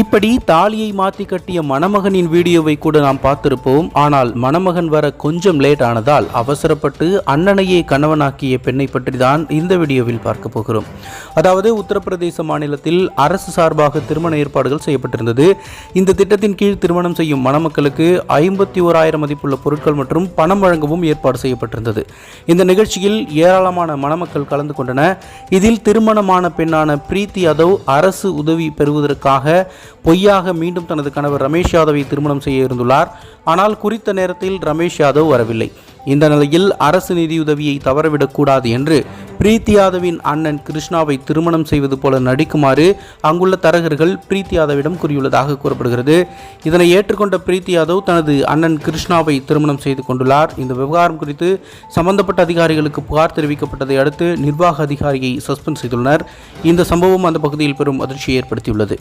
இப்படி தாலியை மாற்றி கட்டிய மணமகனின் வீடியோவை கூட நாம் பார்த்திருப்போம். ஆனால் மணமகன் வர கொஞ்சம் லேட் ஆனதால் அவசரப்பட்டு அண்ணனையே கணவனாக்கிய பெண்ணை பற்றி தான் இந்த வீடியோவில் பார்க்க போகிறோம். அதாவது உத்தரப்பிரதேச மாநிலத்தில் அரசு சார்பாக திருமண ஏற்பாடுகள் செய்யப்பட்டிருந்தது. இந்த திட்டத்தின் கீழ் திருமணம் செய்யும் மணமக்களுக்கு ஐம்பத்தி ஓராயிரம் மதிப்புள்ள பொருட்கள் மற்றும் பணம் வழங்கவும் ஏற்பாடு செய்யப்பட்டிருந்தது. இந்த நிகழ்ச்சியில் ஏராளமான மணமக்கள் கலந்து கொண்டன இதில் திருமணமான பெண்ணான பிரீத்தி யாதவ் அரசு உதவி பெறுவதற்காக பொய்யாக மீண்டும் தனது கணவர் ரமேஷ் யாதவை திருமணம் செய்ய இருந்துள்ளார். ஆனால் குறித்த நேரத்தில் ரமேஷ் யாதவ் வரவில்லை. இந்த நிலையில் அரசு நிதியுதவியை தவறவிடக்கூடாது என்று பிரீத் யாதவின் அண்ணன் கிருஷ்ணாவை திருமணம் செய்வது போல நடிக்குமாறு அங்குள்ள தரகர்கள் பிரீத் யாதவிடம் கூறியுள்ளதாக கூறப்படுகிறது. இதனை ஏற்றுக்கொண்ட பிரீத் யாதவ் தனது அண்ணன் கிருஷ்ணாவை திருமணம் செய்து கொண்டுள்ளார். இந்த விவகாரம் குறித்து சம்பந்தப்பட்ட அதிகாரிகளுக்கு புகார் தெரிவிக்கப்பட்டதை அடுத்து நிர்வாக அதிகாரியை சஸ்பெண்ட் செய்துள்ளனர். இந்த சம்பவம் அந்த பகுதியில் பெரும் அதிர்ச்சியை ஏற்படுத்தியுள்ளது.